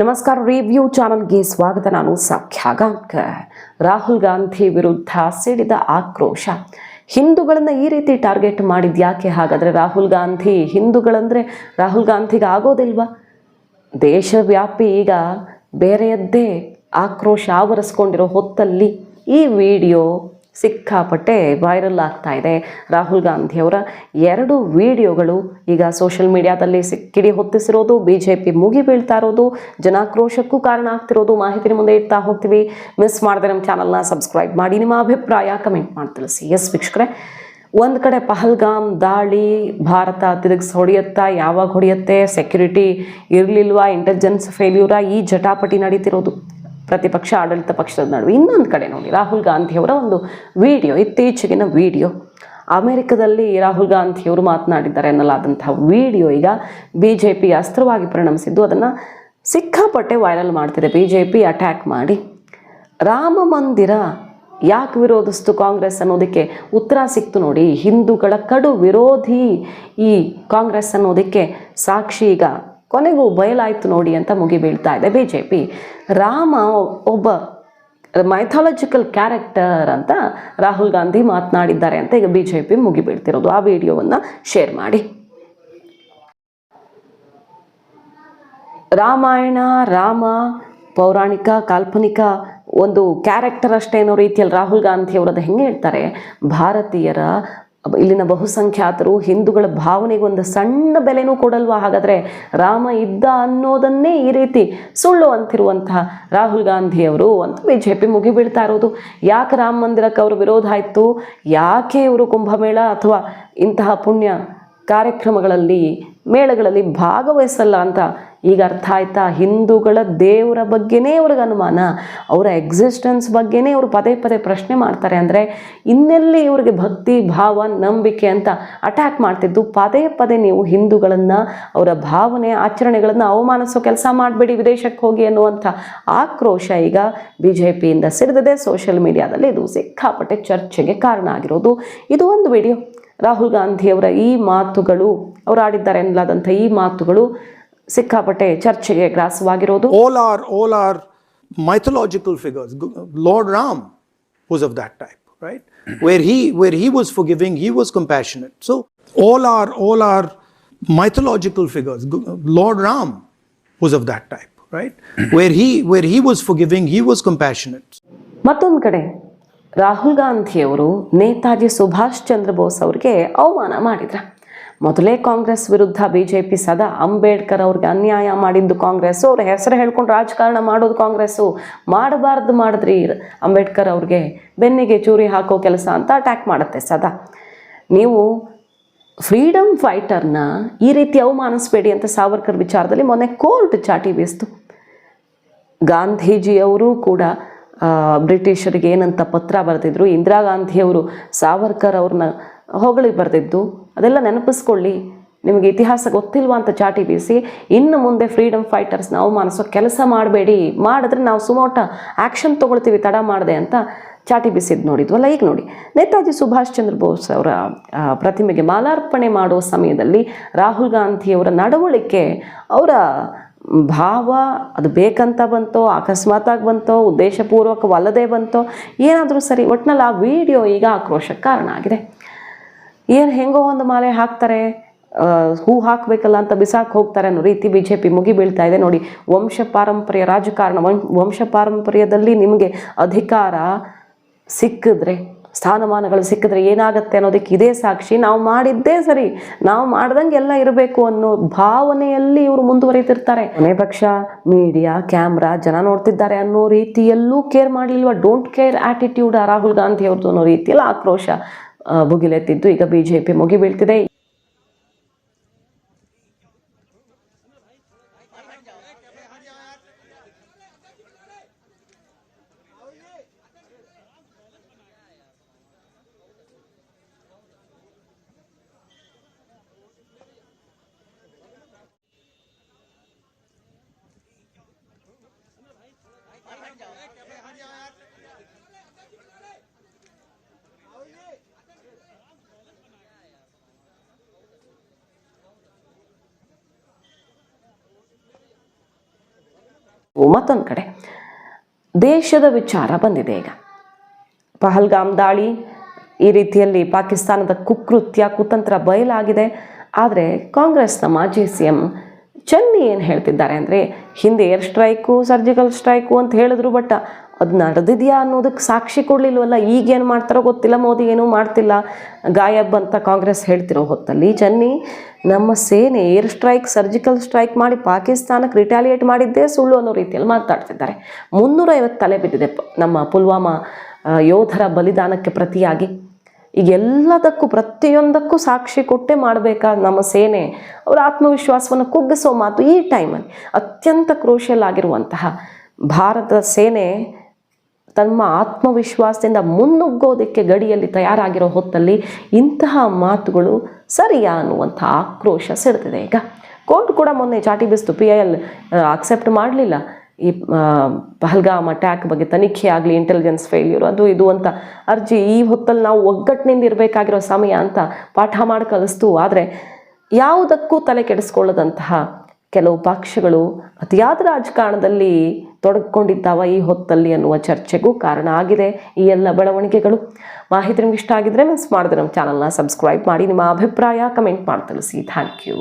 ನಮಸ್ಕಾರ ರಿವ್ಯೂ ಚಾನಲ್ಗೆ ಸ್ವಾಗತ. ನಾನು ಸಾಖ್ಯ ಗಾಂವ್ಕರ್ ರಾಹುಲ್ ಗಾಂಧಿ ವಿರುದ್ಧ ಸಿಡಿದ ಆಕ್ರೋಶ. ಹಿಂದೂಗಳನ್ನು ಈ ರೀತಿ ಟಾರ್ಗೆಟ್ ಮಾಡಿದ ಯಾಕೆ? ಹಾಗಾದ್ರೆ ರಾಹುಲ್ ಗಾಂಧಿ ಹಿಂದೂಗಳಂದರೆ ರಾಹುಲ್ ಗಾಂಧಿಗೆ ಆಗೋದಿಲ್ವಾ? ದೇಶವ್ಯಾಪಿ ಈಗ ಬೇರೆಯದ್ದೇ ಆಕ್ರೋಶ ಆವರಿಸ್ಕೊಂಡಿರೋ ಹೊತ್ತಲ್ಲಿ ಈ ವಿಡಿಯೋ ಸಿಕ್ಕಾಪಟ್ಟೆ ವೈರಲ್ ಆಗ್ತಾ ಇದೆ. ರಾಹುಲ್ ಗಾಂಧಿಯವರ ಎರಡು ವಿಡಿಯೋಗಳು ಈಗ ಸೋಷಿಯಲ್ ಮೀಡಿಯಾದಲ್ಲಿ ಸಿಕ್ಕಿಡಿ ಹೊತ್ತಿಸಿರೋದು ಬಿ ಜೆ ಪಿ ಮುಗಿ ಬೀಳ್ತಾ ಇರೋದು, ಜನಾಕ್ರೋಶಕ್ಕೂ ಕಾರಣ ಆಗ್ತಿರೋದು ಮಾಹಿತಿ ಮುಂದೆ ಇಡ್ತಾ ಹೋಗ್ತೀವಿ. ಮಿಸ್ ಮಾಡದೆ ನಮ್ಮ ಚಾನಲ್ನ ಸಬ್ಸ್ಕ್ರೈಬ್ ಮಾಡಿ. ನಿಮ್ಮ ಅಭಿಪ್ರಾಯ ಕಮೆಂಟ್ ಮಾಡಿ ತಿಳಿಸಿ. ಎಸ್ ವೀಕ್ಷಕರೇ, ಒಂದು ಕಡೆ ಪಹಲ್ಗಾಮ್ ದಾಳಿ ಭಾರತ ತಿರುಗಿಸ್ ಹೊಡೆಯುತ್ತಾ, ಯಾವಾಗ ಹೊಡೆಯುತ್ತೆ? ಸೆಕ್ಯುರಿಟಿ ಇರಲಿಲ್ವಾ? ಇಂಟೆಲಿಜೆನ್ಸ್ ಫೇಲ್ಯೂರಾ ಈ ಜಟಾಪಟಿ ನಡೀತಿರೋದು. ಪ್ರತಿಪಕ್ಷ ಆಡಳಿತ ಪಕ್ಷದ ನಡುವೆ. ಇನ್ನೊಂದು ಕಡೆ ನೋಡಿ, ರಾಹುಲ್ ಗಾಂಧಿಯವರ ಒಂದು ವಿಡಿಯೋ, ಇತ್ತೀಚೆಗಿನ ವಿಡಿಯೋ. ಅಮೆರಿಕದಲ್ಲಿ ರಾಹುಲ್ ಗಾಂಧಿಯವರು ಮಾತನಾಡಿದ್ದಾರೆ ಎನ್ನಲಾದಂತಹ ವಿಡಿಯೋ ಈಗ ಬಿ ಜೆ ಪಿ ಅಸ್ತ್ರವಾಗಿ ಪರಿಣಮಿಸಿದ್ದು, ಅದನ್ನು ಸಿಕ್ಕಾಪಟ್ಟೆ ವೈರಲ್ ಮಾಡ್ತಿದೆ. ಬಿ ಜೆ ಪಿ ಅಟ್ಯಾಕ್ ಮಾಡಿ. ರಾಮ ಮಂದಿರ ಯಾಕೆ ವಿರೋಧಿಸ್ತು ಕಾಂಗ್ರೆಸ್ ಅನ್ನೋದಕ್ಕೆ ಉತ್ತರ ಸಿಕ್ತು ನೋಡಿ. ಹಿಂದೂಗಳ ಕಡು ವಿರೋಧಿ ಈ ಕಾಂಗ್ರೆಸ್ ಅನ್ನೋದಕ್ಕೆ ಸಾಕ್ಷಿ ಈಗ ಕೊನೆಗೂ ಬಯಲಾಯಿತು ನೋಡಿ ಅಂತ ಮುಗಿಬೀಳ್ತಾ ಇದೆ. ಬಿ ಜೆ ಪಿ ರಾಮ ಒಬ್ಬ ಮೈಥಾಲಜಿಕಲ್ ಕ್ಯಾರೆಕ್ಟರ್ ಅಂತ ರಾಹುಲ್ ಗಾಂಧಿ ಮಾತನಾಡಿದ್ದಾರೆ ಅಂತ ಈಗ ಬಿ ಜೆ ಪಿ ಮುಗಿ ಬೀಳ್ತಿರೋದು. ಆ ವಿಡಿಯೋವನ್ನು ಶೇರ್ ಮಾಡಿ. ರಾಮಾಯಣ, ರಾಮ, ಪೌರಾಣಿಕ, ಕಾಲ್ಪನಿಕ ಒಂದು ಕ್ಯಾರೆಕ್ಟರ್ ಅಷ್ಟೇ ಅನ್ನೋ ರೀತಿಯಲ್ಲಿ ರಾಹುಲ್ ಗಾಂಧಿ ಅವರದ್ದು ಹೆಂಗೆ ಹೇಳ್ತಾರೆ? ಭಾರತೀಯರ ಇಲ್ಲಿನ ಬಹುಸಂಖ್ಯಾತರು ಹಿಂದೂಗಳ ಭಾವನೆಗೆ ಒಂದು ಸಣ್ಣ ಬೆಲೆನೂ ಕೊಡಲ್ವಾ? ಹಾಗಾದರೆ ರಾಮ ಇದ್ದ ಅನ್ನೋದನ್ನೇ ಈ ರೀತಿ ಸುಳ್ಳು ಅಂತಿರುವಂತಹ ರಾಹುಲ್ ಗಾಂಧಿಯವರು ಅಂತ ಬಿ ಜೆ ಪಿ ಮುಗಿಬೀಳ್ತಾ ಇರೋದು. ಯಾಕೆ ರಾಮ ಮಂದಿರಕ್ಕೆ ಅವರು ವಿರೋಧ ಆಯಿತು? ಯಾಕೆ ಇವರು ಕುಂಭಮೇಳ ಅಥವಾ ಇಂತಹ ಪುಣ್ಯ ಕಾರ್ಯಕ್ರಮಗಳಲ್ಲಿ, ಮೇಳಗಳಲ್ಲಿ ಭಾಗವಹಿಸಲ್ಲ ಅಂತ ಈಗ ಅರ್ಥ ಆಯ್ತಾ? ಹಿಂದೂಗಳ ದೇವರ ಬಗ್ಗೆನೇ ಅವ್ರಿಗೆ ಅನುಮಾನ. ಅವರ ಎಕ್ಸಿಸ್ಟೆನ್ಸ್ ಬಗ್ಗೆನೇ ಅವರು ಪದೇ ಪದೇ ಪ್ರಶ್ನೆ ಮಾಡ್ತಾರೆ ಅಂದರೆ, ಇನ್ನೆಲ್ಲಿ ಇವ್ರಿಗೆ ಭಕ್ತಿ, ಭಾವ, ನಂಬಿಕೆ ಅಂತ ಅಟ್ಯಾಕ್ ಮಾಡ್ತಿದ್ದು? ಪದೇ ಪದೇ ನೀವು ಹಿಂದೂಗಳನ್ನು, ಅವರ ಭಾವನೆ, ಆಚರಣೆಗಳನ್ನು ಅವಮಾನಿಸೋ ಕೆಲಸ ಮಾಡಬೇಡಿ ವಿದೇಶಕ್ಕೆ ಹೋಗಿ ಅನ್ನುವಂಥ ಆಕ್ರೋಶ ಈಗ ಬಿ ಜೆ ಪಿಯಿಂದ ಸಿಡಿದಿದೆ ಸೋಷಿಯಲ್ ಮೀಡಿಯಾದಲ್ಲಿ ಇದು ಸಿಕ್ಕಾಪಟ್ಟೆ ಚರ್ಚೆಗೆ ಕಾರಣ ಆಗಿರೋದು. ಇದು ಒಂದು ವಿಡಿಯೋ ರಾಹುಲ್ ಗಾಂಧಿಯವರ ಈ ಮಾತುಗಳು ಅವರು ಆಡಿದ್ದಾರೆ ಎನ್ನಲಾದಂಥ ಈ ಮಾತುಗಳು ಸಿಕ್ಕಾಪಟ್ಟೆ ಚರ್ಚೆಗೆ ಗ್ರಾಸವಾಗಿರೋದು all are all are mythological figures G- lord ram was of that type right where he where he was forgiving he was compassionate so all are all are mythological figures G- lord ram was of that type right where he where he was forgiving he was compassionate ಮತ್ತೊಂದು ಕಡೆ ರಾಹುಲ್ ಗಾಂಧಿಯವರು ನೇತಾಜಿ ಸುಭಾಷ್ ಚಂದ್ರ ಬೋಸ್ ಅವರಿಗೆ ಅವಮಾನ ಮಾಡಿದ್ರ. ಮೊದಲೇ ಕಾಂಗ್ರೆಸ್ ವಿರುದ್ಧ B J P ಸದಾ ಅಂಬೇಡ್ಕರ್ ಅವ್ರಿಗೆ ಅನ್ಯಾಯ ಮಾಡಿದ್ದು ಕಾಂಗ್ರೆಸ್ಸು ಅವ್ರ ಹೆಸರು ಹೇಳ್ಕೊಂಡು ರಾಜಕಾರಣ ಮಾಡೋದು ಕಾಂಗ್ರೆಸ್ಸು. ಮಾಡಬಾರ್ದು ಮಾಡಿದ್ರಿ ಅಂಬೇಡ್ಕರ್ ಅವ್ರಿಗೆ. ಬೆನ್ನಿಗೆ ಚೂರಿ ಹಾಕೋ ಕೆಲಸ ಅಂತ ಅಟ್ಯಾಕ್ ಮಾಡುತ್ತೆ ಸದಾ. ನೀವು ಫ್ರೀಡಮ್ ಫೈಟರ್ನ ಈ ರೀತಿ ಅವಮಾನಿಸಬೇಡಿ ಅಂತ ಸಾವರ್ಕರ್ ವಿಚಾರದಲ್ಲಿ ಮೊನ್ನೆ ಕೋರ್ಟ್ ಚಾಟಿ ಬೀಸ್ತು. ಗಾಂಧೀಜಿಯವರು ಕೂಡ ಬ್ರಿಟಿಷರಿಗೆ ಏನಂತ ಪತ್ರ ಬರೆದಿದ್ರು. ಇಂದಿರಾ ಗಾಂಧಿಯವರು ಸಾವರ್ಕರ್ ಅವ್ರನ್ನ ಹೊಗಳಿ ಬರೆದಿದ್ದು. ಅದೆಲ್ಲ ನೆನಪಿಸ್ಕೊಳ್ಳಿ. ನಿಮಗೆ ಇತಿಹಾಸ ಗೊತ್ತಿಲ್ವಾ ಅಂತ ಚಾಟಿ ಬೀಸಿ. ಇನ್ನು ಮುಂದೆ ಫ್ರೀಡಮ್ ಫೈಟರ್ಸ್ನ ಅವಮಾನಿಸೋ ಕೆಲಸ ಮಾಡಬೇಡಿ. ಮಾಡಿದ್ರೆ ನಾವು ಸುಮೋಟ ಆ್ಯಕ್ಷನ್ ತೊಗೊಳ್ತೀವಿ, ತಡ ಮಾಡಿದೆ ಅಂತ ಚಾಟಿ ಬೀಸಿದ್ದು ನೋಡಿದ್ವಲ್ಲ ಈಗ ನೋಡಿ. ನೇತಾಜಿ ಸುಭಾಷ್ ಚಂದ್ರ ಬೋಸ್ ಅವರ ಪ್ರತಿಮೆಗೆ ಮಾಲಾರ್ಪಣೆ ಮಾಡುವ ಸಮಯದಲ್ಲಿ ರಾಹುಲ್ ಗಾಂಧಿಯವರ ನಡವಳಿಕೆ ಅವರ ಭಾವ ಅದು ಬೇಕಂತ ಬಂತೋ ಅಕಸ್ಮಾತಾಗಿ ಬಂತೋ, ಉದ್ದೇಶಪೂರ್ವಕವಲ್ಲದೆ ಬಂತೋ, ಏನಾದರೂ ಸರಿ, ಒಟ್ನಲ್ಲಿ ಆ ವಿಡಿಯೋ ಈಗ ಆಕ್ರೋಶಕ್ಕೆ ಕಾರಣ ಆಗಿದೆ. ಏನು ಹೆಂಗೋ ಒಂದು ಮಾಲೆ ಹಾಕ್ತಾರೆ ಹೂ ಹಾಕಬೇಕಲ್ಲ ಅಂತ ಬಿಸಾಕ್ ಹೋಗ್ತಾರೆ ಅನ್ನೋ ರೀತಿ ಬಿ ಜೆ ಪಿ ಮುಗಿ ಬೀಳ್ತಾ ಇದೆ. ನೋಡಿ, ವಂಶ ಪಾರಂಪರ್ಯ ರಾಜಕಾರಣ, ವಂಶ ಪಾರಂಪರ್ಯದಲ್ಲಿ ನಿಮಗೆ ಅಧಿಕಾರ ಸಿಕ್ಕಿದ್ರೆ ಸ್ಥಾನಮಾನಗಳು ಸಿಕ್ಕಿದ್ರೆ ಏನಾಗುತ್ತೆ ಅನ್ನೋದಕ್ಕೆ ಇದೇ ಸಾಕ್ಷಿ. ನಾವು ಮಾಡಿದ್ದೇ ಸರಿ. ನಾವು ಮಾಡ್ದಂಗೆ ಎಲ್ಲ ಇರಬೇಕು ಅನ್ನೋ ಭಾವನೆಯಲ್ಲಿ ಇವರು ಮುಂದುವರಿತಿರ್ತಾರೆ. ಕೊನೆ ಪಕ್ಷ ಮೀಡಿಯಾ ಕ್ಯಾಮ್ರಾ ಜನ ನೋಡ್ತಿದ್ದಾರೆ ಅನ್ನೋ ರೀತಿಯಲ್ಲೂ care ಮಾಡಲಿಲ್ವ? Don't care attitude Rahul Gandhi ಅವ್ರದ್ದು ಅನ್ನೋ ರೀತಿಯಲ್ಲಿ ಆಕ್ರೋಶ ಭುಗಿಲೆತ್ತಿದ್ದು. ಈಗ ಬಿಜೆಪಿ ಮುಗಿಬೀಳ್ತಿದೆ. ಮತ್ತೊಂದು ಕಡೆ. ದೇಶದ ವಿಚಾರ ಬಂದಿದೆ ಈಗ. ಪಹಲ್ಗಾಮ್ ದಾಳಿ, ಈ ರೀತಿಯಲ್ಲಿ ಪಾಕಿಸ್ತಾನದ ಕುಕೃತ್ಯ, ಕುತಂತ್ರ ಬಯಲಾಗಿದೆ. ಆದರೆ ಕಾಂಗ್ರೆಸ್ನ ಮಾಜಿ ಸಿ ಎಂ ಚೆನ್ನಿ ಏನು ಹೇಳ್ತಿದ್ದಾರೆ ಅಂದರೆ, ಹಿಂದೆ ಏರ್ ಸ್ಟ್ರೈಕು, ಸರ್ಜಿಕಲ್ ಸ್ಟ್ರೈಕು ಅಂತ ಹೇಳಿದ್ರು, ಬಟ್ ಅದು ನಡೆದಿದೆಯಾ ಅನ್ನೋದಕ್ಕೆ ಸಾಕ್ಷಿ ಕೊಡಲಿಲ್ವಲ್ಲ? ಈಗೇನು ಮಾಡ್ತಾರೋ ಗೊತ್ತಿಲ್ಲ, ಮೋದಿ ಏನೂ ಮಾಡ್ತಿಲ್ಲ. ಗಾಯಬ್ ಅಂತ ಕಾಂಗ್ರೆಸ್ ಹೇಳ್ತಿರೋ ಹೊತ್ತಲ್ಲಿ ಚೆನ್ನಿ ನಮ್ಮ ಸೇನೆ ಏರ್ ಸ್ಟ್ರೈಕ್, ಸರ್ಜಿಕಲ್ ಸ್ಟ್ರೈಕ್ ಮಾಡಿ ಪಾಕಿಸ್ತಾನಕ್ಕೆ ರಿಟಾಲಿಯೇಟ್ ಮಾಡಿದ್ದೇ ಸುಳ್ಳು ಅನ್ನೋ ರೀತಿಯಲ್ಲಿ ಮಾತಾಡ್ತಿದ್ದಾರೆ. ಮುನ್ನೂರೈವತ್ತು ತಲೆ ಬಿದ್ದಿದೆ ನಮ್ಮ ಪುಲ್ವಾಮಾ ಯೋಧರ ಬಲಿದಾನಕ್ಕೆ ಪ್ರತಿಯಾಗಿ. ಈಗ ಎಲ್ಲದಕ್ಕೂ, ಪ್ರತಿಯೊಂದಕ್ಕೂ ಸಾಕ್ಷಿ ಕೊಟ್ಟೆ ಮಾಡಬೇಕಾದ ನಮ್ಮ ಸೇನೆ? ಅವರ ಆತ್ಮವಿಶ್ವಾಸವನ್ನು ಕುಗ್ಗಿಸೋ ಮಾತು ಈ ಟೈಮಲ್ಲಿ ಅತ್ಯಂತ ಕ್ರೂಷಿಯಲ್ ಆಗಿರುವಂತಹ ಭಾರತ ಸೇನೆ ತಮ್ಮ ಆತ್ಮವಿಶ್ವಾಸದಿಂದ ಮುನ್ನುಗ್ಗೋದಕ್ಕೆ ಗಡಿಯಲ್ಲಿ ತಯಾರಾಗಿರೋ ಹೊತ್ತಲ್ಲಿ ಇಂತಹ ಮಾತುಗಳು ಸರಿಯಾ ಅನ್ನುವಂಥ ಆಕ್ರೋಶ ಸಿಡ್ತಿದೆ ಈಗ ಕೋರ್ಟ್ ಕೂಡ ಮೊನ್ನೆ ಚಾಟಿ ಬಿಸ್ತು ಪಿ ಐ ಎಲ್ ಅಕ್ಸೆಪ್ಟ್ ಮಾಡಲಿಲ್ಲ. ಈ ಪಹಲ್ಗಾಮ್ ಅಟ್ಯಾಕ್ ಬಗ್ಗೆ ತನಿಖೆ ಆಗಲಿ ಇಂಟೆಲಿಜೆನ್ಸ್ ಫೇಲ್ಯೂರ್ ಅದು ಇದು ಅಂತ ಅರ್ಜಿ ಈ ಹೊತ್ತಲ್ಲಿ ನಾವು ಒಗ್ಗಟ್ಟಿನಿಂದ ಇರಬೇಕಾಗಿರೋ ಸಮಯ ಅಂತ ಪಾಠ ಮಾಡಿ ಕಲಿಸ್ತು. ಆದರೆ ಯಾವುದಕ್ಕೂ ತಲೆ ಕೆಡಿಸ್ಕೊಳ್ಳದಂತಹ ಕೆಲವು ಪಕ್ಷಗಳು ಅತಿಯಾದ ರಾಜಕಾರಣದಲ್ಲಿ ತೊಡಗಿಕೊಂಡಿದ್ದಾವ ಈ ಹೊತ್ತಲ್ಲಿ ಅನ್ನುವ ಚರ್ಚೆಗೂ ಕಾರಣ ಆಗಿದೆ ಈ ಎಲ್ಲ ಬೆಳವಣಿಗೆಗಳು. ಮಾಹಿತಿ ನಿಮ್ಗೆ ಇಷ್ಟ ಆಗಿದ್ರೆ ಮಿಸ್ ಮಾಡಿದ್ರೆ ನಮ್ಮ ಚಾನಲ್ನ ಸಬ್ಸ್ಕ್ರೈಬ್ ಮಾಡಿ, ನಿಮ್ಮ ಅಭಿಪ್ರಾಯ ಕಮೆಂಟ್ ಮಾಡಿ ತಿಳಿಸಿ ಥ್ಯಾಂಕ್ ಯು